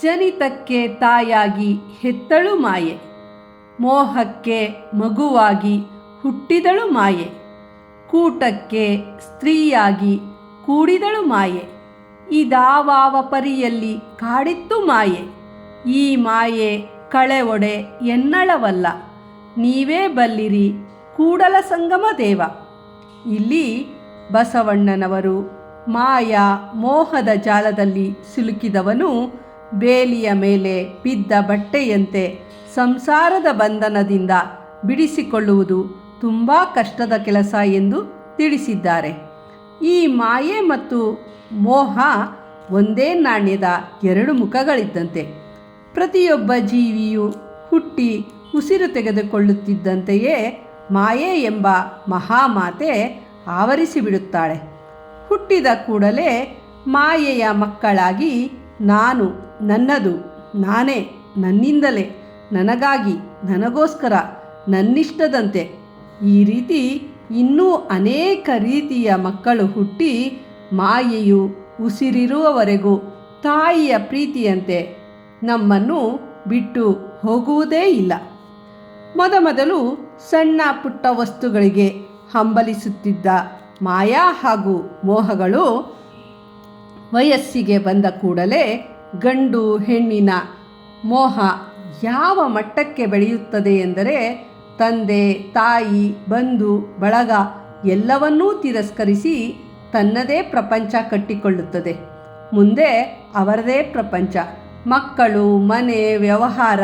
ಜನಿತಕ್ಕೆ ತಾಯಾಗಿ ಹೆತ್ತಳು ಮಾಯೆ. ಮೋಹಕ್ಕೆ ಮಗುವಾಗಿ ಹುಟ್ಟಿದಳು ಮಾಯೆ. ಕೂಟಕ್ಕೆ ಸ್ತ್ರೀಯಾಗಿ ಕೂಡಿದಳು ಮಾಯೆ. ಇದಾವಾವ ಪರಿಯಲ್ಲಿ ಕಾಡಿತ್ತು ಮಾಯೆ. ಈ ಮಾಯೆ ಕಳೆ ಒಡೆ ಎನ್ನಳವಲ್ಲ. ನೀವೇ ಬಲ್ಲಿರಿ ಕೂಡಲ ಸಂಗಮ ದೇವ. ಇಲ್ಲಿ ಬಸವಣ್ಣನವರು ಮಾಯಾ ಮೋಹದ ಜಾಲದಲ್ಲಿ ಸಿಲುಕಿದವನು ಬೇಲಿಯ ಮೇಲೆ ಬಿದ್ದ ಬಟ್ಟೆಯಂತೆ ಸಂಸಾರದ ಬಂಧನದಿಂದ ಬಿಡಿಸಿಕೊಳ್ಳುವುದು ತುಂಬ ಕಷ್ಟದ ಕೆಲಸ ಎಂದು ತಿಳಿಸಿದ್ದಾರೆ. ಈ ಮಾಯೆ ಮತ್ತು ಮೋಹ ಒಂದೇ ನಾಣ್ಯದ ಎರಡು ಮುಖಗಳಿದ್ದಂತೆ. ಪ್ರತಿಯೊಬ್ಬ ಜೀವಿಯು ಹುಟ್ಟಿ ಉಸಿರು ತೆಗೆದುಕೊಳ್ಳುತ್ತಿದ್ದಂತೆಯೇ ಮಾಯೆ ಎಂಬ ಮಹಾಮಾತೆ ಆವರಿಸಿಬಿಡುತ್ತಾಳೆ. ಹುಟ್ಟಿದ ಕೂಡಲೇ ಮಾಯೆಯ ಮಕ್ಕಳಾಗಿ ನಾನು ನನ್ನದು, ನಾನೇ, ನನ್ನಿಂದಲೇ, ನನಗಾಗಿ, ನನಗೋಸ್ಕರ, ನನ್ನಿಷ್ಟದಂತೆ. ಈ ರೀತಿ ಇನ್ನೂ ಅನೇಕ ರೀತಿಯ ಮಕ್ಕಳು ಹುಟ್ಟಿ ಮಾಯೆಯು ಉಸಿರಿರುವವರೆಗೂ ತಾಯಿಯ ಪ್ರೀತಿಯಂತೆ ನಮ್ಮನ್ನು ಬಿಟ್ಟು ಹೋಗುವುದೇ ಇಲ್ಲ. ಮೊದಮೊದಲು ಸಣ್ಣ ಪುಟ್ಟ ವಸ್ತುಗಳಿಗೆ ಹಂಬಲಿಸುತ್ತಿದ್ದ ಮಾಯಾ ಹಾಗೂ ಮೋಹಗಳು ವಯಸ್ಸಿಗೆ ಬಂದ ಕೂಡಲೇ ಗಂಡು ಹೆಣ್ಣಿನ ಮೋಹ ಯಾವ ಮಟ್ಟಕ್ಕೆ ಬೆಳೆಯುತ್ತದೆ ಎಂದರೆ ತಂದೆ, ತಾಯಿ, ಬಂಧು, ಬಳಗ ಎಲ್ಲವನ್ನೂ ತಿರಸ್ಕರಿಸಿ ತನ್ನದೇ ಪ್ರಪಂಚ ಕಟ್ಟಿಕೊಳ್ಳುತ್ತದೆ. ಮುಂದೆ ಅವರದೇ ಪ್ರಪಂಚ. ಮಕ್ಕಳು, ಮನೆ, ವ್ಯವಹಾರ,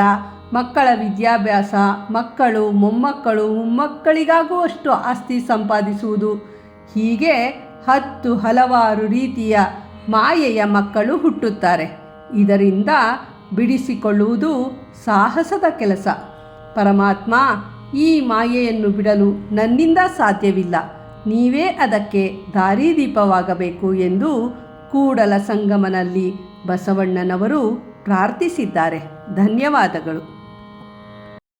ಮಕ್ಕಳ ವಿದ್ಯಾಭ್ಯಾಸ, ಮಕ್ಕಳು, ಮೊಮ್ಮಕ್ಕಳು, ಮೊಮ್ಮಕ್ಕಳಿಗಾಗುವಷ್ಟು ಆಸ್ತಿ ಸಂಪಾದಿಸುವುದು. ಹೀಗೆ ಹತ್ತು ಹಲವಾರು ರೀತಿಯ ಮಾಯೆಯ ಮಕ್ಕಳು ಹುಟ್ಟುತ್ತಾರೆ. ಇದರಿಂದ ಬಿಡಿಸಿಕೊಳ್ಳುವುದು ಸಾಹಸದ ಕೆಲಸ. ಪರಮಾತ್ಮ ಈ ಮಾಯೆಯನ್ನು ಬಿಡಲು ನನ್ನಿಂದ ಸಾಧ್ಯವಿಲ್ಲ. ನೀವೇ ಅದಕ್ಕೆ ದಾರಿದೀಪವಾಗಬೇಕು ಎಂದು ಕೂಡಲ ಸಂಗಮನಲ್ಲಿ ಬಸವಣ್ಣನವರು ಪ್ರಾರ್ಥಿಸಿದ್ದಾರೆ. ಧನ್ಯವಾದಗಳು.